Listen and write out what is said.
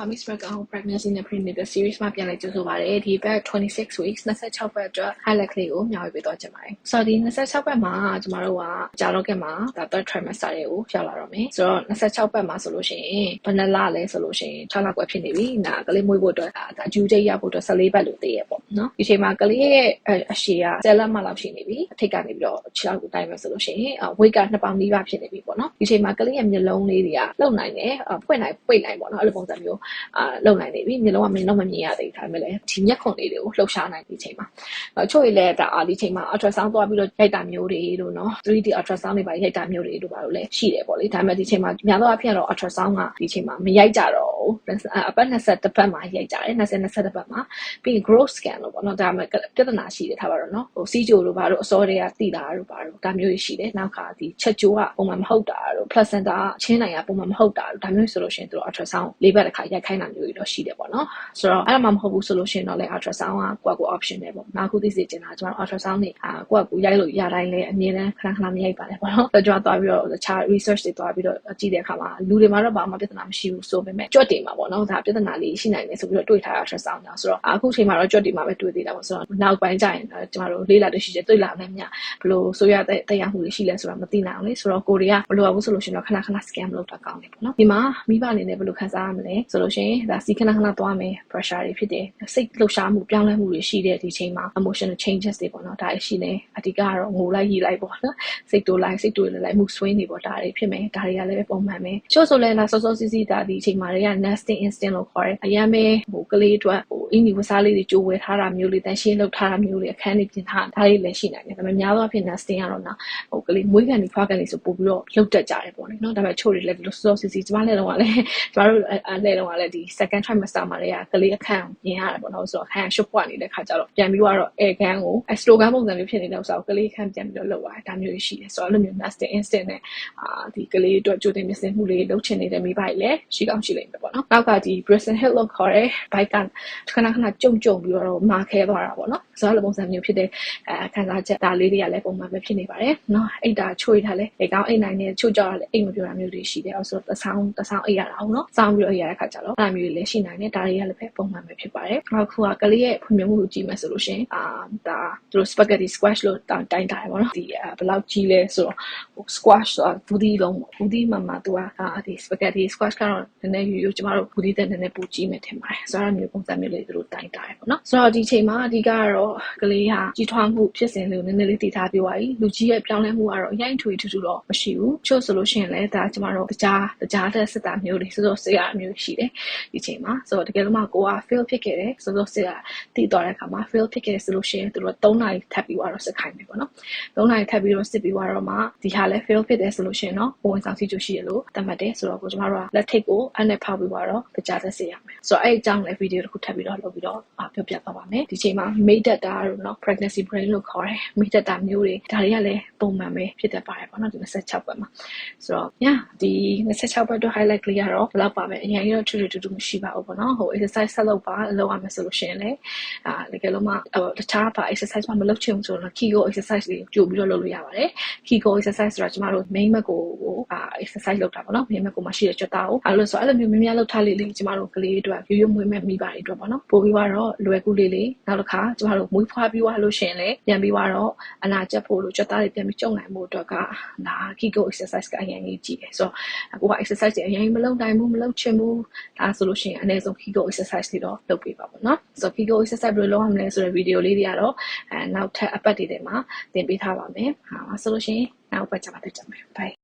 ပါ Miss America Pregnancy နဲ့ Prenatal Series မှာပြန်လည်ကြိုဆိုပါရစေ။ဒီဘက်26 weeks 26ပတ်အတွက် highlight ကလေးကိုမျှဝေပေးသွားချင်ပါတယ်။ဆိုတော့ဒီ26ပတ်မှာကျမတို့ကကြာတော့ကမှာဒါ third trimester တွေကိုရောက်လာတော့မယ်။ဆိုတော့26ပတ်မှာဆိုလို့ရှိရင်ဘယ်နှလလဲဆိုလို့ရှိရင်6လကွယ်ဖြစ်နေပြီ။နာကလေးမွေးဖို့အတွက်ဒါအကျူချိတ်ရဖို့အတွက်14ပတ်လို့သိရပေါ့နော်။ဒီချိန်မှာကလေးရဲ့အရှည်က10လမှလောက်ရှိနေပြီ။အထိတ်ကနေပြီးတော့6လကိုတိုင်းမယ်ဆိုလို့ရှိရင် weight က2ပေါင်နီးပါးဖြစ်နေပြီပေါ့နော်။ဒီချိန်မှာကလေးရဲ့မျက်လုံးလေးတွေကလှုပ်နိုင်တယ်။ဖွင့်နိုင်ပိတ်နိုင်ပေါ့နော်။အဲ့လိုပုံစံမျိုးအာလုံနိုင်နေပြီမျိုးလုံးကမင်းတော့မမြင်ရသေးဒါပေမဲ့လည်းဒီမျက်ခွန်လေးတွေကိုလှုပ်ရှားနိုင်ဒီချိန်မှာအချို့တွေလည်းဒါအာဒီချိန်မှာ ultrasound သွားပြီးတော့ရိုက်တာမျိုးတွေလို့နော် 3D ultrasound တွေပါရိုက်တာမျိုးတွေတို့ပါလို့လည်းရှိတယ်ပေါ့လေဒါပေမဲ့ဒီချိန်မှာများသောအားဖြင့်တော့ ultrasound ကဒီချိန်မှာမရိုက်ကြတော့ ဘူးအပတ်20တစ်ပတ်မှာရိုက်ကြတယ်20 20တစ်ပတ်မှာပြီးရင် growth scan လို့ပေါ့နော်ဒါမှပြဿနာရှိတယ်ထားပါတော့နော်ဟိုစီးကြိုတို့ပါတော့အစောတွေကတိတာတို့ပါတော့ဒါမျိုးရှိတယ်နောက်ခါဒီချက်ကြိုးကပုံမှန်မဟုတ်တာတို့ placenta ချင်းနိုင်ကပုံမှန်မဟုတ်တာတို့ဒါမျိုးဆိုလို့ရှိရင်တို့ ultrasound လေးဘက်တစ်ခါရိုက်ခိုင်းတာမျိုးတွေတော့ရှိတယ်ပေါ့နော်ဆိုတော့အဲ့ဒါမှမဟုတ်ဘူးဆိုလို့ရှိရင်တော့လေ ultrasound ကကိုယ့်ကို option ပဲပေါ့နောက်ခုသိစေချင်တာကျွန်တော် ultrasound နေအာကိုယ့်ကိုရိုက်လို့ရတိုင်းလေအမြင်တမ်းခဏခဏမရိုက်ပါနဲ့ပေါ့နော်ဆိုတော့ကျွန်တော်သွားပြီးတော့တခြား research တွေသွားပြီးတော့ကြည့်တဲ့အခါမှာလူတွေမှာတော့ဘာမှပြဿနာမရှိဘူးဆိုပေမဲ့ကြွက်တွေမှာပေါ့နော်ဒါပြဿနာလေးရှိနိုင်တယ်ဆိုပြီးတော့တွေ့ထား ultrasound ညာဆိုတော့အခုချိန်မှာတော့ကြွက်တွေမှာပဲတွေ့သေးတာပေါ့ဆိုတော့နောက်ပိုင်းကျရင်ကျွန်တော်တို့လေးလာတွေ့ရှိတယ်တွေ့လာမယ်မြဘလို့ဆိုရတဲ့တရားမှုတွေရှိလဲဆိုတာမသိနိုင်အောင်လေဆိုတော့ကိုတွေကမလိုဘူးဆိုလို့ရှိရင်တော့ခဏခဏ scan လုပ်တာကောင်းတယ်ပေါ့နော်ဒီမှာမိဘအနေနဲ့ဘယ်လိုခံစားရမလဲဆိုလို့ရှိရင်ဒါစီခဏခဏသွားမယ် pressure တွေဖြစ်တယ်စိတ်လှုပ်ရှားမှုပြောင်းလဲမှုတွေရှိတဲ့ဒီချိန်မှာ emotional changes တွေပေါ့နော်ဒါရှိနေအဓိကကတော့ငိုလိုက်ရီလိုက်ပေါ့နော်စိတ်တိုးလိုက်စိတ်တိုးလိုက်မှုဆွေးနေပေါ့ဒါတွေဖြစ်မယ်ဒါတွေကလည်းပုံမှန်ပဲချို့ဆိုလဲလာစောစောစီးစီးဒါဒီချိန်မှာတွေက nesting instinct လို့ခေါ်တယ်အရင်ပဲဟိုကလေးအတွက်ဟို အင်းဒီဝစားလေးတွေကြိုးဝဲထားတာမျိုးလေးတန်ရှင်းလုပ်ထားတာမျိုးလေးအခန်းလေးပြင်ထားဒါလေးလည်းရှိနိုင်တယ်ဒါပေမဲ့များသောအားဖြင့် nesting ကတော့နော်ဟိုကလေးမွေးကန်ဒီဖွားကန်လေးဆိုပို့ပြီးတော့လှုပ်တက်ကြတယ်ပေါ့နော်ဒါပေမဲ့ချို့တွေလည်းဒီလိုစောစောစီးစီးကျမလည်းတော့လည်းကျမတို့လည်းတော့လည်းဒီ second trimester မှာလည်းကလေးအခန်းပြင်ရတယ်ပေါ့နော်ဆိုတော့အခန်းရှုပ်ပွားနေတဲ့ခါကျတော့ပြန်ပြီးတော့ air gun ကို astro gun ပုံစံမျိုးဖြစ်နေတဲ့ဥစ္စာကိုကလေးအခန်းပြန်ပြီးတော့လုပ်ရတယ်ဒါမျိုးရှိတယ်ဆိုတော့အဲ့လိုမျိုး nesting instinct နဲ့အာဒီကလေးအတွက်ကြိုတင်ပြင်ဆင်မှုလေးလုပ်ချင်နေတဲ့မိဘတွေလည်းရှိကောင်းရှိလိမ့်မယ်ပေါ့နော်နောက်ကဒီ Briston Hill လို့ခေါ်တဲ့ bike ကခဏခဏကြုံကြုံပြီးတော့မာခဲသွားတာပေါ့နော်ဆိုတော့လိုပုံစံမျိုးဖြစ်တဲ့အဲခံစားချက်ဒါလေးတွေကလည်းပုံမှန်ပဲဖြစ်နေပါတယ်နော်အိတ်တာချွေထားလဲအိတ်ကောင်းအိတ်နိုင်နေချို့ကြောက်လဲအိတ်မပြောတာမျိုးတွေရှိတယ်အဲဆိုတော့တဆောင်းတဆောင်းအိတ်ရတာဟုတ်နော်စောင်းပြီးတော့အိတ်ရတဲ့ခါကျတော့အဲ့မျိုးတွေလည်းရှိနိုင်တယ်ဒါတွေကလည်းပဲပုံမှန်ပဲဖြစ်ပါတယ်အခုကကလေးရဲ့ဖွံ့ဖြိုးမှုကိုကြည့်မယ်ဆိုလို့ရှင်အာဒါသူတို့ spaghetti squash လို့တိုင်းတိုင်းတာပေါ့နော်ဒီဘယ်လောက်ကြီးလဲဆိုတော့ squash ဆိုတာဘူးဒီလုံးဘူးဒီမှာမှာသူကအာဒီ spaghetti squash ကတော့နည်းနည်းယူယူကျမတို့ဘူးဒီတဲ့နည်းနည်းပူကြီးမယ်ထင်ပါတယ်ဆိုတော့မျိုးပုံစံမျိုးလေးသူတို့တိုင်းတာပေါ့နော်ဆိုတော့ဒီချိန်မှာအဓိကကတော့ကလေးဟာကြီးထွားမှုဖြစ်စဉ်လေးကိုနည်းနည်းလေးတည်ထားပြပါပြီလူကြီးရဲ့ပြောင်းလဲမှုကတော့အရင်ထွေထူးထူးတော့မရှိဘူးချို့ဆိုလို့ရှိရင်လည်းဒါကျမတို့တကြားတကြားတဲ့စစ်တာမျိုးတွေစိုးစိုးစစ်ရမျိုးရှိတယ်ဒီချိန်မှာဆိုတော့တကယ်လို့မှကိုက fail ဖြစ်ခဲ့တယ်စိုးစိုးစစ်ရတည်သွားတဲ့အခါမှာ fail ဖြစ်ခဲ့တယ်ဆိုလို့ရှိရင်သူတို့3နာရီထပ်ပြီးတော့စစ်ခိုင်းမယ်ပေါ့နော်3နာရီထပ်ပြီးတော့စစ်ပြီးတော့မှဒီဟာလည်း fail ဖြစ်တယ်ဆိုလို့ရှိရင်တော့ပုံဝင်ဆောင်စီကျရှိရလို့သတ်မှတ်တယ်ဆိုတော့ကိုကျမတို့ကလက်ထိတ်ကိုအနဲ့ဖောက်ပြီးတော့တကြားသက်စစ်ရမယ်ဆိုတော့အဲ့အကြောင်းလည်းဗီဒီယိုတစ်ခုထပ်ပြီးတော့လုပ်ပြီးတော့ပြောပြသွားပါမယ်ဒီချိန်မှာ made data တို့နော် pregnancy brain လို့ခေါ်တယ် made data မျိုးတွေဒါတွေကလည်းပုံမှန်ပဲဖြစ်တတ်ပါတယ်ပေါ့နော်ဒီ26ပတ်မှာဆိုတော့ညာဒီ26ပတ်တော့ highlight ကလေးကတော့ဘယ်လောက်ပါပဲအရင်ကတော့ထူးထူးထူးထူးမရှိပါဘူးပေါ့နော်ဟို exercise ဆက်လုပ်ပါလုပ်ရမယ်ဆိုလို့ရှိရင်လည်းအာတကယ်လို့မှတခြားပါ exercise မှမလုပ်ချင်ဘူးဆိုတော့ Kegel exercise တွေကြိုပြီးတော့လုပ်လို့ရပါတယ် Kegel exercise ဆိုတာကျမတို့ main mat ကိုအာ exercise လုပ်တာပေါ့နော် main mat ကိုမှရှိတဲ့ကြွတာကိုအဲ့လိုဆိုအဲ့လိုမျိုးများများလုပ်ထားလေးလေးကျမတို့ကလေးအတွက်ရိုးရိုးမွေးမဲ့မိပါတွေအတွက်ပေါ့နော်ပို့ပြီးတော့လွယ်ကူလေးလေးနောက်တစ်ခါကျမတို့မွေးဖွားပြီးသွားလို့ရှိရင်လည်းပြန်ပြီးတော့အနာကျက်ဖို့လို့ကြွတာတွေပြန်ပြီးကြုံနိုင်ဖို့အတွက်ကဒါ Kegel exercise ကအရင်ကြီးကြည့်တယ်ဆိုတော့အခုက exercise တွေအရင်မလုပ်နိုင်ဘူးမလုပ်ချင်ဘူးဒါဆိုလို့ရှိရင်အနည်းဆုံး Kegel exercise တွေတော့လုပ်ပေးပါပေါ့နော်ဆိုတော့ Kegel exercise ဘယ်လိုလုပ်ရမလဲဆိုတဲ့ဗီဒီယိုလေးတွေကတော့အဲနောက်ထပ်အပတ်တွေထဲမှာသင်ပေးထားပါမယ်ဟာဆိုလို့ရှိရင်နောက်ပတ်ကြမှာတွေ့ကြမယ် bye